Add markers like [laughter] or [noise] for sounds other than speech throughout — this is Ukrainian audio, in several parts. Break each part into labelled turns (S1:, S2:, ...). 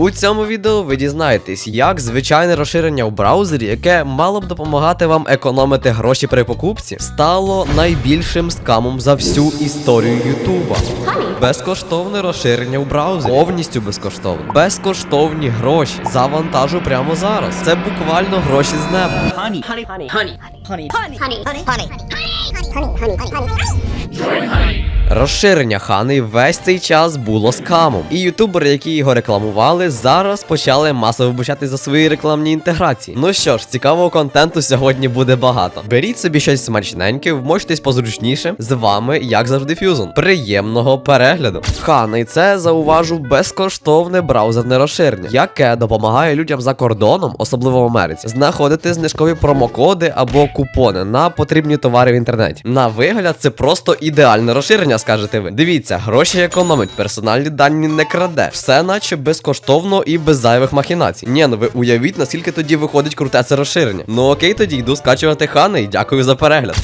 S1: У цьому відео ви дізнаєтесь, як звичайне розширення в браузері, яке мало б допомагати вам економити гроші при покупці, стало найбільшим скамом за всю історію Ютуба. Безкоштовне розширення в браузері. Повністю безкоштовне. Безкоштовні гроші. Завантажу прямо зараз. Це буквально гроші з неба.
S2: honey, honey, honey, honey, honey, honey,
S3: honey, honey, honey, honey, honey, honey, honey.
S1: Розширення хани весь цей час було скамом. І ютубери, які його рекламували, зараз почали масово вибачати за свої рекламні інтеграції. Ну що ж, цікавого контенту сьогодні буде багато. Беріть собі щось смачненьке, вмочтесь позручніше. З вами, як завжди, Фюзон. Приємного перегляду. Хани це зауважу безкоштовне браузерне розширення, яке допомагає людям за кордоном, особливо в Америці, знаходити знижкові промокоди або купони на потрібні товари в інтернеті. На вигляд, це просто ідеальне розширення, скажете ви. Дивіться, гроші економить, персональні дані не краде. Все наче безкоштовно і без зайвих махінацій. Ні, ну ви уявіть, наскільки тоді виходить круте це розширення. Ну окей, тоді йду скачувати хани і дякую за перегляд.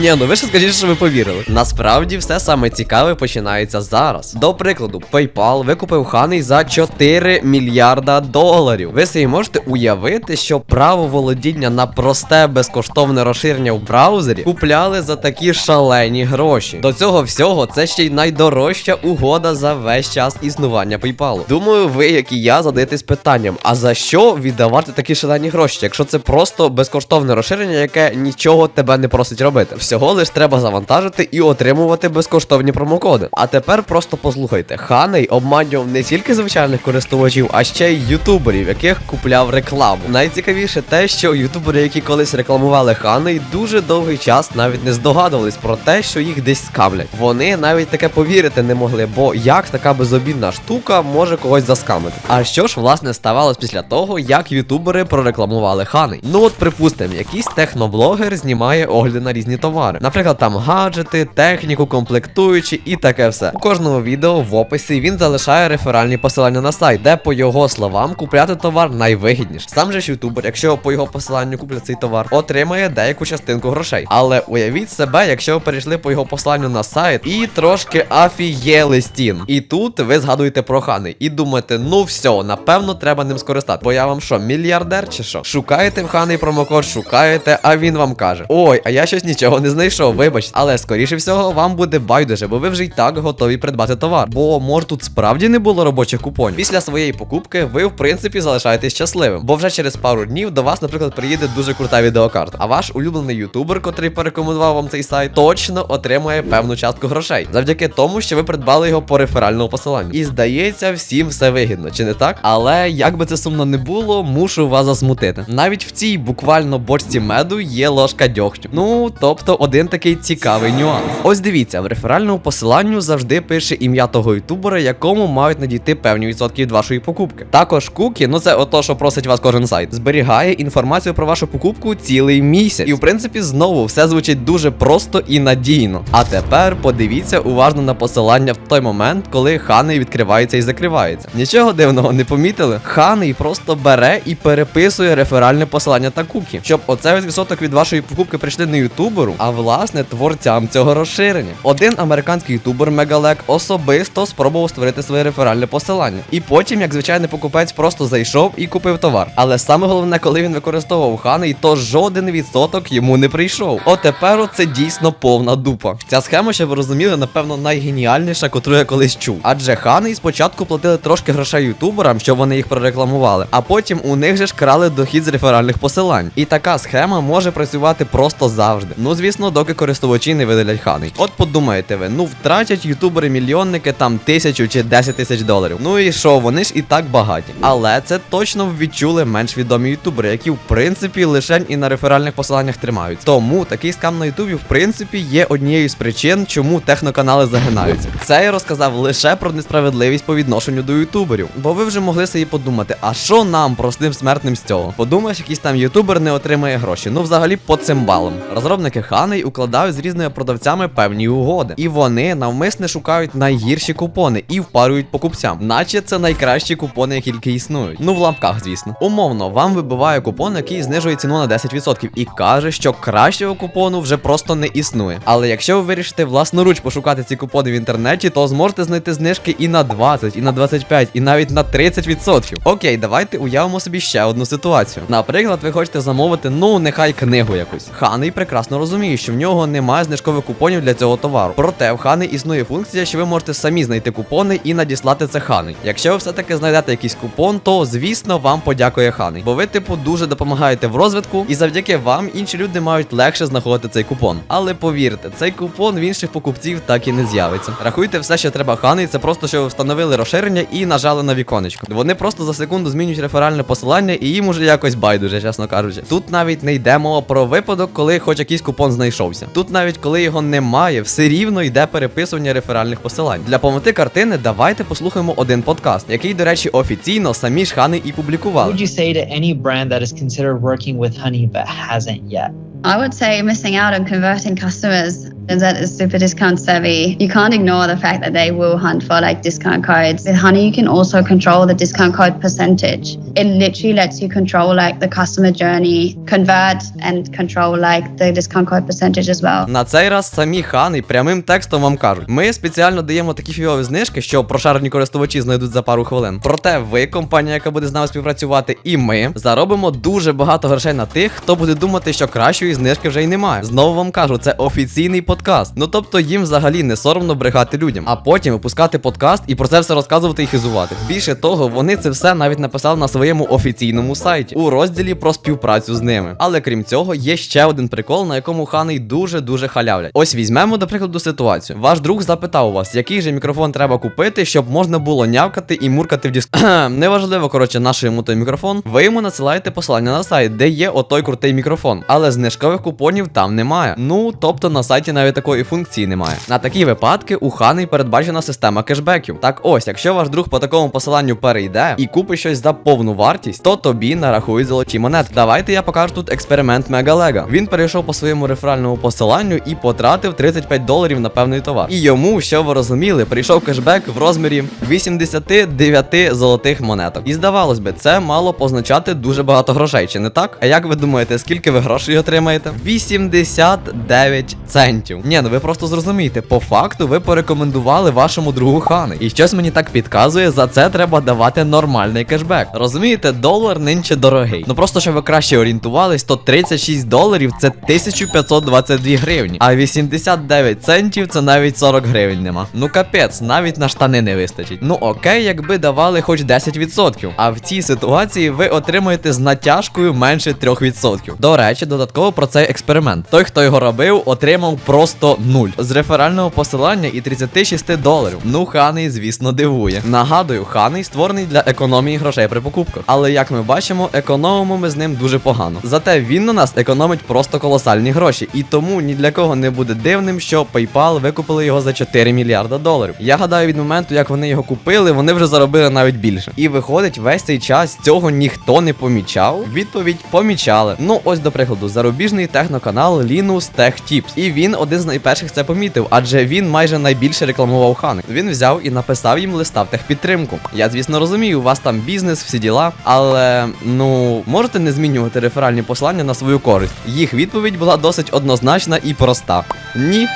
S1: Ні, ну ви ще скажіть, що ви повірили. Насправді все саме цікаве починається зараз. До прикладу, PayPal викупив ханий за 4 мільярда доларів. Ви собі можете уявити, що право володіння на просте безкоштовне розширення в браузері купляли за такі шалені гроші. До цього всього це ще й найдорожча угода за весь час існування PayPal. Думаю, ви, як і я, задаєтесь питанням: а за що віддавати такі шалені гроші, якщо це просто безкоштовне розширення, яке нічого тебе не просить робити? Всього лиш треба завантажити і отримувати безкоштовні промокоди. А тепер просто послухайте: Ханей обманював не тільки звичайних користувачів, а ще й ютуберів, яких купляв рекламу. Найцікавіше те, що ютубери, які колись рекламували Ханей, дуже довгий час навіть не здогадувались про те, що їх десь скамлять. Вони навіть таке повірити не могли, бо як така безобідна штука може когось заскамити. А що ж власне ставалось після того, як ютубери прорекламували Ханей? Ну от припустимо, якийсь техноблогер знімає огляди на різні товари. Наприклад, там гаджети, техніку, комплектуючі і таке все. У кожному відео в описі він залишає реферальні посилання на сайт, де, по його словам, купляти товар найвигідніше. Сам же ж ютубер, якщо по його посиланню куплять цей товар, отримає деяку частинку грошей. Але уявіть себе, якщо ви перейшли по його посиланню на сайт і трошки афієли стін. І тут ви згадуєте про хани і думаєте, ну все, напевно, треба ним скористати. Бо я вам що, мільярдер чи що? Шукаєте в ханий промокод, шукаєте, а він вам каже: Ой, а я щось нічого не знайшов, вибачте. Але скоріше всього вам буде байдуже, бо ви вже й так готові придбати товар. Бо може тут справді не було робочих купонів. Після своєї покупки ви, в принципі, залишаєтесь щасливим. Бо вже через пару днів до вас, наприклад, приїде дуже крута відеокарта. А ваш улюблений ютубер, котрий порекомендував вам цей сайт, точно отримує певну частку грошей. Завдяки тому, що ви придбали його по реферальному посиланню. І здається, всім все вигідно, чи не так? Але як би це сумно не було, мушу вас засмутити. Навіть в цій буквально бочці меду є ложка дьогтю. Ну, тобто, один такий цікавий нюанс. Ось дивіться, в реферальному посиланню завжди пише ім'я того ютубера, якому мають надійти певні відсотки від вашої покупки. Також кукі, ну це ото, що просить вас кожен сайт, зберігає інформацію про вашу покупку цілий місяць. І в принципі, знову все звучить дуже просто і надійно. А тепер подивіться уважно на посилання в той момент, коли ханей відкривається і закривається. Нічого дивного не помітили. Ханей просто бере і переписує реферальне посилання та кукі, щоб оцей відсоток від вашої покупки прийшли не ютуберу, а власне творцям цього розширення. Один американський ютубер Мегалек особисто спробував створити своє реферальне посилання. І потім, як звичайний покупець, просто зайшов і купив товар. Але саме головне, коли він використовував хани, то жоден відсоток йому не прийшов. От тепер це дійсно повна дупа. Ця схема, щоб ви розуміли, напевно, найгеніальніша, котру я колись чув. Адже хани спочатку платили трошки грошей ютуберам, щоб вони їх прорекламували, а потім у них же ж крали дохід з реферальних посилань. І така схема може працювати просто завжди. Ну, звісно, доки користувачі не видалять хани. От подумаєте ви, ну втратять ютубери-мільйонники там тисячу чи 10 тисяч доларів. Ну і що, вони ж і так багаті. Але це точно відчули менш відомі ютубери, які в принципі лише і на реферальних посиланнях тримають. Тому такий скам на ютубі, в принципі, є однією з причин, чому техноканали загинаються. Це я розказав лише про несправедливість по відношенню до ютуберів. Бо ви вже могли собі подумати, а що нам, простим смертним з цього? Подумаєш, якийсь там ютубер не отримає гроші. Ну взагалі по цим балам. Розробники Хан Хани укладають з різними продавцями певні угоди. І вони навмисне шукають найгірші купони і впарюють покупцям, наче це найкращі купони, які тільки існують. Ну в лапках, звісно. Умовно, вам вибиває купон, який знижує ціну на 10% і каже, що кращого купону вже просто не існує. Але якщо ви вирішите власноруч пошукати ці купони в інтернеті, то зможете знайти знижки і на 20, і на 25, і навіть на 30%. Окей, давайте уявимо собі ще одну ситуацію. Наприклад, ви хочете замовити, ну нехай книгу якусь. Ханий прекрасно розуміє, що в нього немає знижкових купонів для цього товару. Проте в Хани існує функція, що ви можете самі знайти купони і надіслати це Ханий. Якщо ви все-таки знайдете якийсь купон, то звісно вам подякує Ханий. Бо ви, типу, дуже допомагаєте в розвитку, і завдяки вам інші люди мають легше знаходити цей купон. Але повірте, цей купон в інших покупців так і не з'явиться. Рахуйте все, що треба Ханий, це просто що ви встановили розширення і нажали на віконечко. Вони просто за секунду змінюють реферальне посилання, і їм уже якось байдуже, чесно кажучи. Тут навіть не йде мова про випадок, коли хоч якийсь купон знайшовся. Тут навіть коли його немає, все рівно йде переписування реферальних посилань. Для повноти картини давайте послухаємо один подкаст, який, до речі, офіційно самі ж хани і публікували.
S4: would you say to any brand that is considered working with honey but hasn't yet?
S5: I would say missing out on converting customers that is super discount savvy. You can't ignore the fact that they will hunt for like discount codes. With Honey, you can also control the discount code percentage. It literally lets you control like the customer journey, convert and control like the discount code percentage as well.
S1: На цей раз самі хани прямим текстом вам кажуть: ми спеціально даємо такі фігові знижки, що прошарені користувачі знайдуть за пару хвилин. Проте ви, компанія, яка буде з нами співпрацювати, і ми заробимо дуже багато грошей на тих, хто буде думати, що кращої знижки вже й немає. Знову вам кажу, це офіційний подкаст. Ну тобто їм взагалі не соромно брехати людям, а потім випускати подкаст і про це все розказувати і хизувати. Більше того, вони це все навіть написали на своєму офіційному сайті у розділі про співпрацю з ними. Але крім цього, є ще один прикол, на якому хани дуже дуже халявлять. Ось візьмемо, до прикладу, ситуацію. Ваш друг запитав вас, який же мікрофон треба купити, щоб можна було нявкати і муркати в диск. [clears throat] Неважливо, коротше, наш той мікрофон. Ви йому надсилаєте посилання на сайт, де є отой крутий мікрофон. Але знижкових купонів там немає. Ну тобто на сайті навіть такої функції немає. На такі випадки у Хани передбачена система кешбеків. Так ось, якщо ваш друг по такому посиланню перейде і купить щось за повну вартість, то тобі нарахують золоті монетки. Давайте я покажу тут експеримент Мегалега. Він перейшов по своєму реферальному посиланню і потратив 35 доларів на певний товар. І йому, що ви розуміли, прийшов кешбек в розмірі 89 золотих монеток. І здавалось би, це мало позначати дуже багато грошей, чи не так? А як ви думаєте, скільки ви грошей отримаєте? 89 центів. Ні, ну ви просто зрозумієте, по факту ви порекомендували вашому другу хани. І щось мені так підказує, за це треба давати нормальний кешбек. Розумієте, долар нинче дорогий. Ну просто щоб ви краще орієнтувались, то 36 доларів це 1522 гривні, а 89 центів це навіть 40 гривень нема. Ну капець, навіть на штани не вистачить. Ну окей, якби давали хоч 10%. А в цій ситуації ви отримуєте з натяжкою менше 3%. До речі, додатково про цей експеримент. Той, хто його робив, отримав просто нуль. З реферального посилання і 36 доларів. Ну, ханий, звісно, дивує. Нагадую, ханий створений для економії грошей при покупках. Але як ми бачимо, економимо ми з ним дуже погано. Зате він на нас економить просто колосальні гроші. І тому ні для кого не буде дивним, що PayPal викупили його за 4 мільярда доларів. Я гадаю, від моменту, як вони його купили, вони вже заробили навіть більше. І виходить, весь цей час цього ніхто не помічав. Відповідь помічали. Ну, ось до прикладу, зарубіжний техноканал Linus Tech Tips. І він один з найперших це помітив, адже він майже найбільше рекламував хани. Він взяв і написав їм листа в техпідтримку. Я, звісно, розумію, у вас там бізнес, всі діла, але ну можете не змінювати реферальні послання на свою користь. Їх відповідь була досить однозначна і проста. Ні.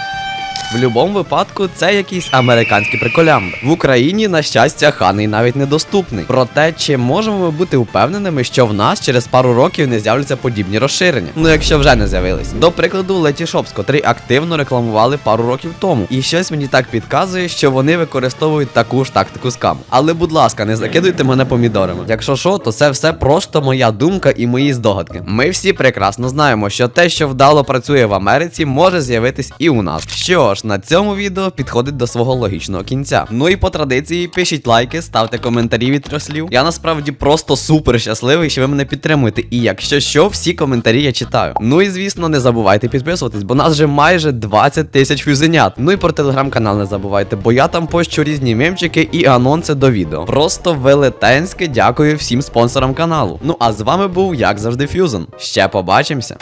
S1: В будь-якому випадку це якийсь американський приколям. В Україні, на щастя, ханий навіть недоступний. Проте, чи можемо ми бути впевненими, що в нас через пару років не з'являться подібні розширення? Ну якщо вже не з'явились. До прикладу, Letyshops, котрий активно рекламували пару років тому. І щось мені так підказує, що вони використовують таку ж тактику скаму. Але, будь ласка, не закидуйте мене помідорами. Якщо що, то це все просто моя думка і мої здогадки. Ми всі прекрасно знаємо, що те, що вдало працює в Америці, може з'явитись і у нас. Що ж, на цьому відео підходить до свого логічного кінця. Ну і по традиції пишіть лайки, ставте коментарі від трьох слів. Я насправді просто супер щасливий, що ви мене підтримуєте. І якщо що, всі коментарі я читаю. Ну і звісно, не забувайте підписуватись, бо нас вже майже 20 тисяч фюзенят. Ну і про телеграм-канал не забувайте, бо я там пощу різні мемчики і анонси до відео. Просто велетенське дякую всім спонсорам каналу. Ну а з вами був, як завжди, Фюзен. Ще побачимося.